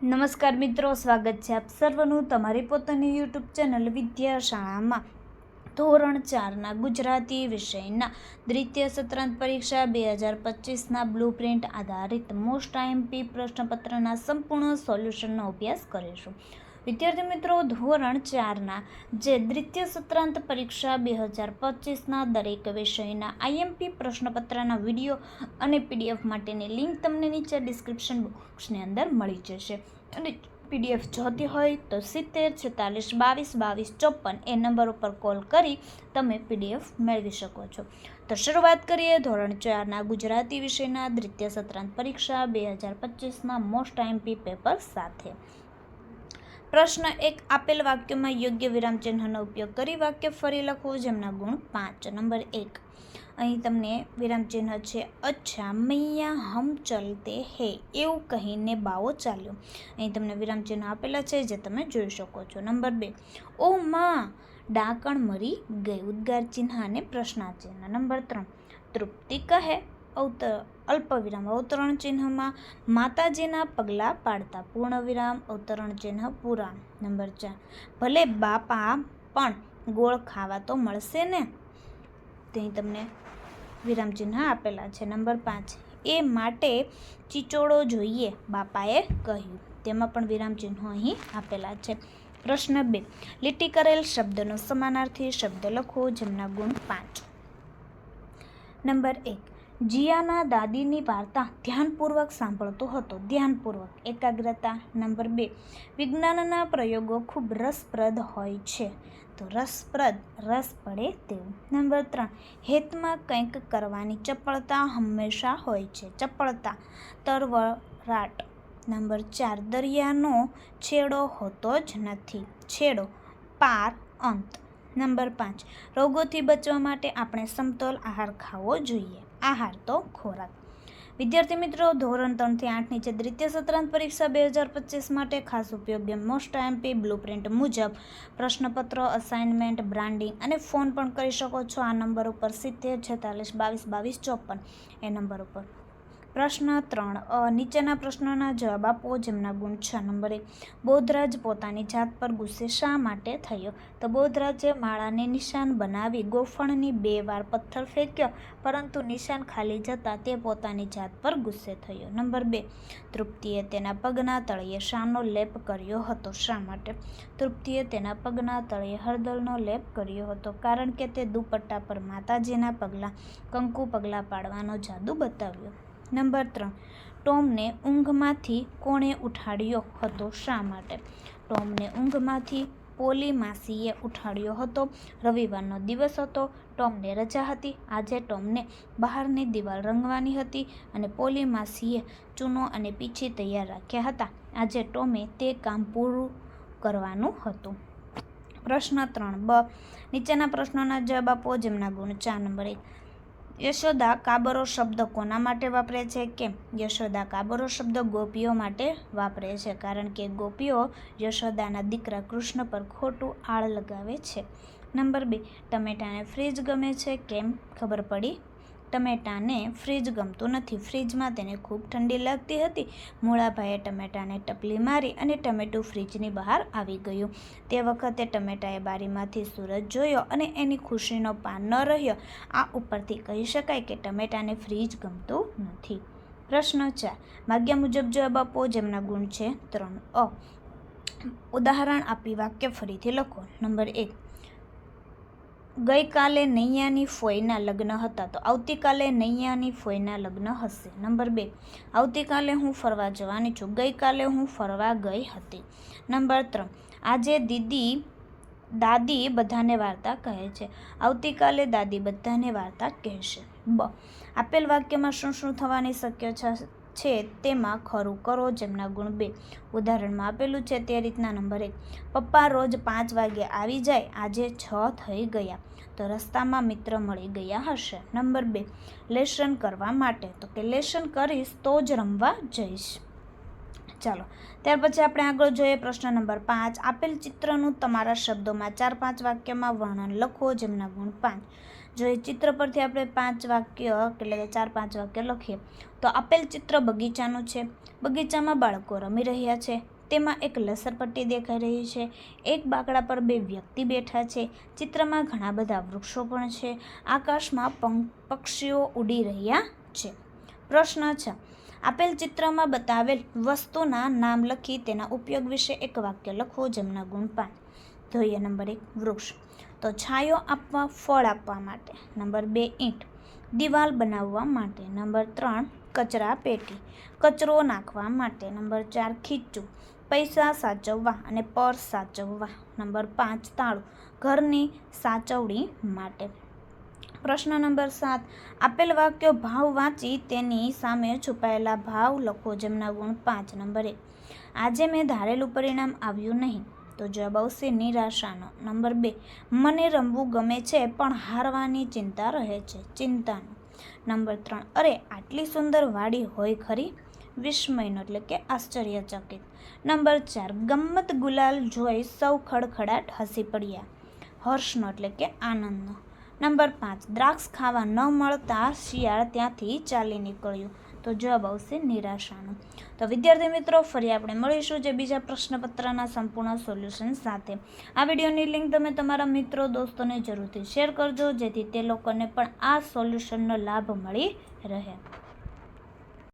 નમસ્કાર મિત્રો, સ્વાગત છે આપ સર્વનું તમારી પોતાની યુટ્યુબ ચેનલ વિદ્યાશાળામાં. ધોરણ ચારના ગુજરાતી વિષયના દ્વિતીય સત્રાંત પરીક્ષા બે હજાર પચીસના બ્લુ પ્રિન્ટ આધારિત મોસ્ટ આઈએમપી પ્રશ્નપત્રના સંપૂર્ણ સોલ્યુશનનો અભ્યાસ કરીશું. વિદ્યાર્થી મિત્રો, ધોરણ ચારના જે દ્વિતીય સત્રાંત પરીક્ષા બે હજાર પચીસના દરેક વિષયના આઈએમપી પ્રશ્નપત્રના વીડિયો અને પીડીએફ માટેની લિંક તમને નીચે ડિસ્ક્રિપ્શન બોક્સની અંદર મળી જશે. અને પીડીએફ જોતી હોય તો સિત્તેર, છેતાલીસ, બાવીસ બાવીસ, ચોપન એ નંબર ઉપર કોલ કરી તમે પીડીએફ મેળવી શકો છો. તો શરૂઆત કરીએ ધોરણ ચારના ગુજરાતી વિષયના દ્વિતીય સત્રાંત પરીક્ષા બે હજાર પચીસના મોસ્ટ આઈએમપી પેપર સાથે. પ્રશ્ન એક, આપેલ વાક્યમાં યોગ્ય વિરામચિહ્નનો ઉપયોગ કરી વાક્ય ફરી લખવું, જેમના ગુણ પાંચ. નંબર એક, અહીં તમને વિરામચિહ્ન છે, અચ્છા, મૈયા હમ ચલતે હે એવું કહીને બાવો ચાલ્યો. અહીં તમને વિરામચિહ્ન આપેલા છે, જે તમે જોઈ શકો છો. નંબર બે, ઓ માં, ડાકણ મરી ગઈ ઉદ્ગાર ચિહ્ન અને પ્રશ્નાચિહ્ન નંબર ત્રણ, તૃપ્તિ કહે અવતર અલ્પવિરામ. અવતરણ ચિહ્નમાં માતાજીના પગલાં પાડતા પૂર્ણ વિરામ અવતરણ ચિહ્ન પૂરા નંબર ચાર. ભલે બાપા પણ ગોળ ખાવા તો મળશે ને? તે તમને વિરામ ચિહ્ન આપેલા છે. નંબર પાંચ. એ માટે ચીચોડો જોઈએ, બાપાએ કહ્યું. તેમાં પણ વિરામ ચિહ્નો અહીં આપેલા છે. પ્રશ્ન બે. લીટી કરેલ શબ્દનો સમાનાર્થી શબ્દ લખો, જેમના ગુણ પાંચ. નંબર એક. જીયાના દાદીની વાર્તા ધ્યાનપૂર્વક સાંભળતો હતો. ધ્યાનપૂર્વક, એકાગ્રતા, નંબર બે, વિજ્ઞાનના પ્રયોગો ખૂબ રસપ્રદ હોય છે. તો રસપ્રદ, રસ પડે તેવું. નંબર ત્રણ, હેતમાં કંઈક કરવાની ચપળતા હંમેશા હોય છે. ચપળતા, તરવરાટ. નંબર ચાર, દરિયાનો છેડો હોતો જ નથી. છેડો, પાર, અંત. નંબર પાંચ, રોગોથી બચવા માટે આપણે સમતોલ આહાર ખાવો જોઈએ. આહાર તો ખોરાક. વિદ્યાર્થી મિત્રો, ધોરણ ત્રણથી આઠની છે દ્વિતીય સત્રાંત પરીક્ષા બે હજાર પચીસ માટે ખાસ ઉપયોગી મોસ્ટ એમપી બ્લુ પ્રિન્ટ મુજબ પ્રશ્નપત્ર અસાઇનમેન્ટ બ્રાન્ડિંગ અને ફોન પણ કરી શકો છો. આ નંબર ઉપર સિત્તેર, છેતાલીસ, બાવીસ બાવીસ, ચોપન એ નંબર ઉપર. પ્રશ્ન ત્રણ. નીચેના પ્રશ્નોના જવાબ આપો જેમના ગુણ છ. નંબર બોધરાજ પોતાની જાત પર ગુસ્સે શા માટે થયો? તો બોધરાજે માળાને નિશાન બનાવી ગોફણની બે વાર પથ્થર ફેંક્યો, પરંતુ નિશાન ખાલી જતાં તે પોતાની જાત પર ગુસ્સે થયો. નંબર બે, તૃપ્તિએ તેના પગના તળિયે શાનો લેપ કર્યો હતો. શા માટે? તૃપ્તિએ તેના પગના તળિયે હળદરનો લેપ કર્યો હતો, કારણ કે તે દુપટ્ટા પર માતાજીના પગલાં, કંકુ પગલાં પાડવાનો જાદુ બતાવ્યો. નંબર ત્રણ. ટોમને ઊંઘમાંથી કોણે ઉઠાડ્યો હતો? શા માટે? ટોમને ઊંઘમાંથી પોલી માસીએ ઉઠાડ્યો હતો. રવિવારનો દિવસ હતો. ટોમને રજા હતી. આજે ટોમને બહારની દિવાલ રંગવાની હતી અને પોલી માસીએ ચૂનો અને પીછી તૈયાર રાખ્યા હતા. આજે ટોમે તે કામ પૂરું કરવાનું હતું. પ્રશ્ન ત્રણ. બ. નીચેના પ્રશ્નોના જવાબ આપો, જેમના ગુણ ચાર, નંબર એક. યશોદા કાબરો શબ્દ કોના માટે વાપરે છે? કેમ? યશોદા કાબરો શબ્દ ગોપીઓ માટે વાપરે છે, કારણ કે ગોપીઓ યશોદાના દીકરા કૃષ્ણ પર ખોટું આળ લગાવે છે. નંબર બે, ટમેટાને ફ્રીજ ગમે છે? કેમ? ખબર પડી? ટમેટાને ફ્રીજ ગમતું નથી. ફ્રીજમાં તેને ખૂબ ઠંડી લાગતી હતી. મોળાભાઈએ ટમેટાને ટપલી મારી અને ટમેટું ફ્રીજની બહાર આવી ગયું. તે વખતે ટમેટાએ બારીમાંથી સૂરજ જોયો અને એની ખુશીનો પાન ન રહ્યો. આ ઉપરથી કહી શકાય કે ટમેટાને ફ્રીજ ગમતું નથી. પ્રશ્ન ચાર. માગ્યા મુજબ જવાબ આપો, જેમના ગુણ છે ત્રણ. અ. ઉદાહરણ આપી વાક્ય ફરીથી લખો. નંબર એક. ગઈકાલે નૈયાની ફોઈના લગ્ન હતા, તો આવતીકાલે નૈયાની ફોઈના લગ્ન હશે. નંબર બે, આવતીકાલે હું ફરવા જવાની છું. ગઈકાલે હું ફરવા ગઈ હતી. નંબર ત્રણ, આજે દીદી, દાદી બધાને વાર્તા કહે છે. આવતીકાલે દાદી બધાને વાર્તા કહેશે. બ, આપેલ વાક્યમાં શું શું થવાની શક્યતા છે તેમાં ખરું કરો જેમના ગુણ બે. ઉદાહરણમાં આપેલું છે તે રીતના નંબર એક, પપ્પા રોજ પાંચ વાગે આવી જાય, આજે છ થઈ ગયા. તો રસ્તામાં મિત્ર મળી ગયા હશે. નંબર બે, લેશન કરવા માટે. તો કે લેશન કરીશ તો જ રમવા જઈશ. ચાલો, ત્યાર પછી આપણે આગળ જોઈએ પ્રશ્ન નંબર પાંચ. આપેલ ચિત્રનું તમારા શબ્દોમાં ચાર પાંચ વાક્યમાં વર્ણન લખો, જેમના ગુણ પાંચ. જો એ ચિત્ર પરથી આપણે પાંચ વાક્ય, એટલે કે ચાર પાંચ વાક્ય લખીએ, તો આપેલ ચિત્ર બગીચાનું છે. બગીચામાં બાળકો રમી રહ્યા છે. તેમાં એક લસરપટ્ટી દેખાઈ રહી છે. એક બાકડા પર બે વ્યક્તિ બેઠા છે. ચિત્રમાં ઘણા બધા વૃક્ષો પણ છે. આકાશમાં પક્ષીઓ ઉડી રહ્યા છે. પ્રશ્ન છે, આપેલ ચિત્રમાં બતાવેલ વસ્તુના નામ લખી તેના ઉપયોગ વિશે એક વાક્ય લખો જેમના ગુણ પાંચ. ધોઈએ નંબર એક, વૃક્ષ. તો છાંયો આપવા, ફળ આપવા માટે. નંબર બે, ઈંટ. દિવાલ બનાવવા માટે. નંબર ત્રણ, કચરા પેટી. કચરો નાખવા માટે. નંબર ચાર, ખીચું. પૈસા સાચવવા અને પર્સ સાચવવા. નંબર પાંચ, તાળું. ઘરની સાચવણી માટે. પ્રશ્ન નંબર સાત. આપેલ વાક્યો ભાવ વાંચી તેની સામે છુપાયેલા ભાવ લખો જેમના ગુણ પાંચ. નંબર એક. આજે મેં ધારેલું પરિણામ આવ્યું નહીં, તો જવાબ આવશે નિરાશાનો. નંબર બે. મને રમવું ગમે છે, પણ હારવાની ચિંતા રહે છે. ચિંતાનો. નંબર ત્રણ. અરે, આટલી સુંદર વાડી હોય ખરી? વિસ્મયનો એટલે કે આશ્ચર્યચકિત. નંબર ચાર, ગમ્મત ગુલાલ જોઈ સૌ ખડખડાટ હસી પડ્યા. હર્ષનો એટલે કે આનંદનો. નંબર પાંચ, દ્રાક્ષ ખાવા ન મળતા શિયાળ ત્યાંથી ચાલી નીકળ્યું. તો જવાબ આવશે નિરાશાનો. તો વિદ્યાર્થી મિત્રો, ફરી આપણે મળીશું જે બીજા પ્રશ્નપત્રના સંપૂર્ણ સોલ્યુશન સાથે. આ વિડીયોની લિંક તમે તમારા મિત્રો, દોસ્તોને જરૂરથી શેર કરજો, જેથી તે લોકોને પણ આ સોલ્યુશનનો લાભ મળી રહે.